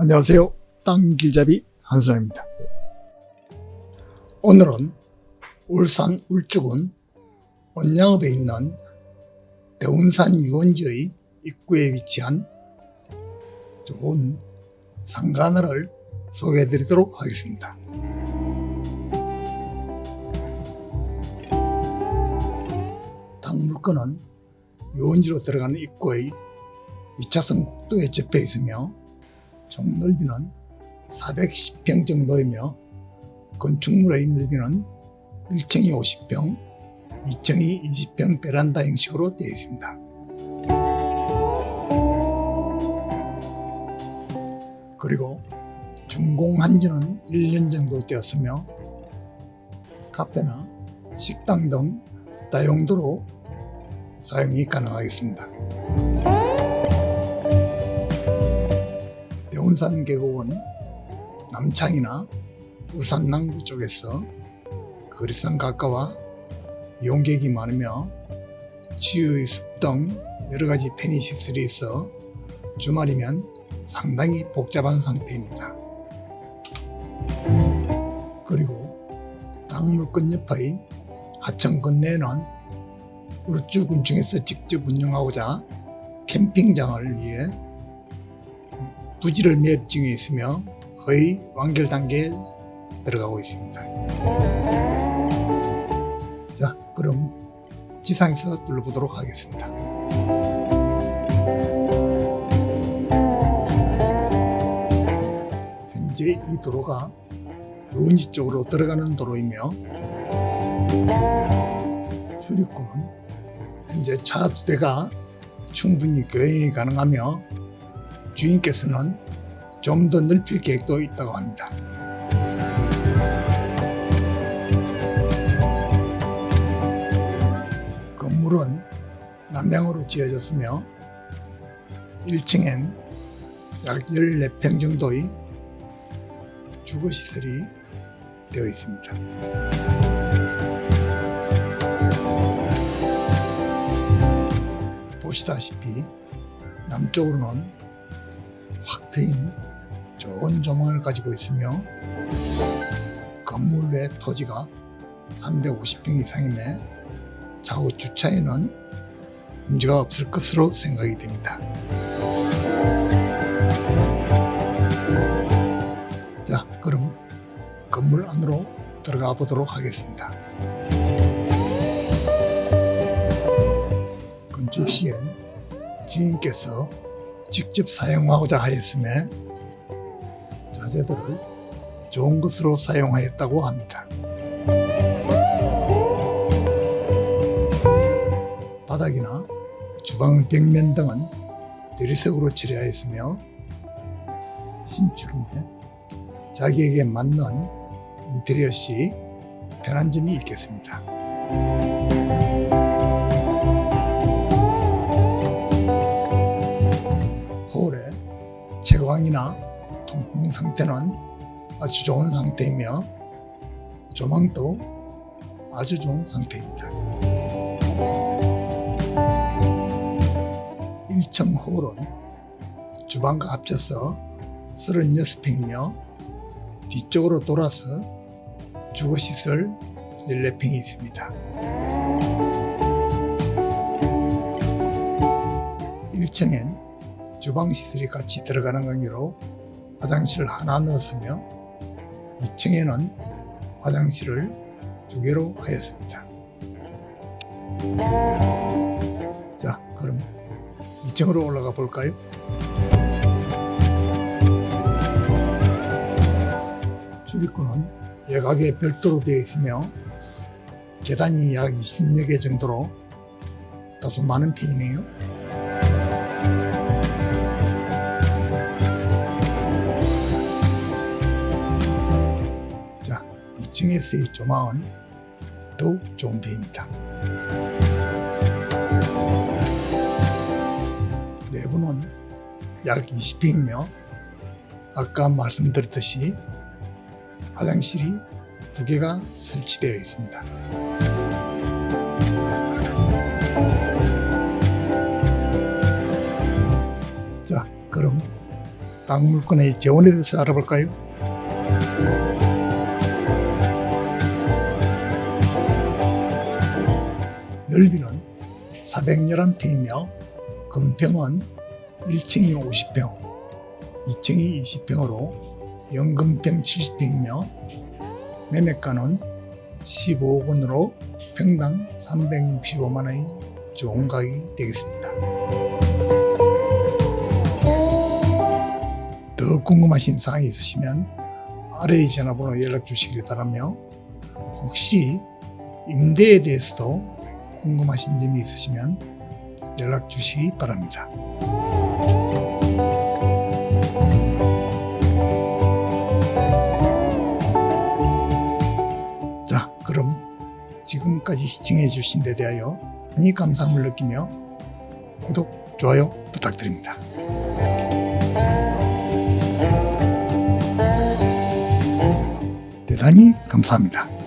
안녕하세요. 땅길잡이 한수입니다. 오늘은 울산 울주군 원양읍에 있는 대운산 유원지의 입구에 위치한 좋은 상가를 소개해 드리도록 하겠습니다. 당물건은 유원지로 들어가는 입구의 2차선 국도에 접해 있으며 총 넓이는 410평 정도이며 건축물의 넓이는 1층이 50평, 2층이 20평 베란다 형식으로 되어 있습니다. 그리고 준공한 지는 1년 정도 되었으며 카페나 식당 등 다용도로 사용이 가능하겠습니다. 대운산 계곡은 남창이나 울산 남구 쪽에서 거리상 가까워 이용객이 많으며 치유의 숲 등 여러 가지 편의 시설이 있어 주말이면 상당히 복잡한 상태입니다. 그리고 당물권 옆의 하천권 내에는 울주군청에서 직접 운영하고자 캠핑장을 위해 부지를 매입 중에 있으며 거의 완결 단계에 들어가고 있습니다. 자, 그럼 지상에서 둘러보도록 하겠습니다. 현재 이 도로가 노은지 쪽으로 들어가는 도로이며 출입구는 현재 차 두 대가 충분히 교행이 가능하며 주인께서는 좀 더 넓힐 계획도 있다고 합니다. 건물은 남향으로 지어졌으며 1층엔 약 14평 정도의 주거시설이 되어 있습니다. 보시다시피 남쪽으로는 확 트인 좋은 조망을 가지고 있으며 건물 내 토지가 350평 이상이며 차후 주차에는 문제가 없을 것으로 생각이 됩니다. 자, 그럼 건물 안으로 들어가 보도록 하겠습니다. 건축 시엔 주인께서 직접 사용하고자 하였음에 자재들을 좋은 것으로 사용하였다고 합니다. 바닥이나 주방 벽면 등은 대리석으로 칠하였으며 신축인데 자기에게 맞는 인테리어 시 편한 점이 있겠습니다. 홀의 채광이나 통풍 상태는 아주 좋은 상태이며 조망도 아주 좋은 상태입니다. 1층 홀은 주방과 합쳐서 36평이며 뒤쪽으로 돌아서 주거시설 14평이 있습니다. 1층엔 주방 시설이 같이 들어가는 관계로 화장실을 하나 넣었으며 2층에는 화장실을 두 개로 하였습니다. 자, 그럼 2층으로 올라가 볼까요? 출입구는 외곽에 별도로 되어 있으며 계단이 약 20여 개 정도로 다소 많은 편이네요. 2층에서의 조망은 더욱 좋은 편입니다. 내부는 약 20평이며 아까 말씀드렸듯이 화장실이 두 개가 설치되어 있습니다. 자, 그럼 땅 물건의 재원에 대해서 알아볼까요? 넓이는 411평이며 금평은 1층이 50평, 2층이 20평으로 연금평 70평이며 매매가는 15억 원으로 평당 365만 원이 좋은 가격이 되겠습니다. 더 궁금하신 사항이 있으시면 아래의 전화번호 연락 주시길 바라며 혹시 임대에 대해서도 궁금하신 점이 있으시면 연락 주시기 바랍니다. 자, 그럼 지금까지 시청해 주신 데 대하여 많이 감사함을 느끼며 구독, 좋아요 부탁드립니다. 대단히 감사합니다.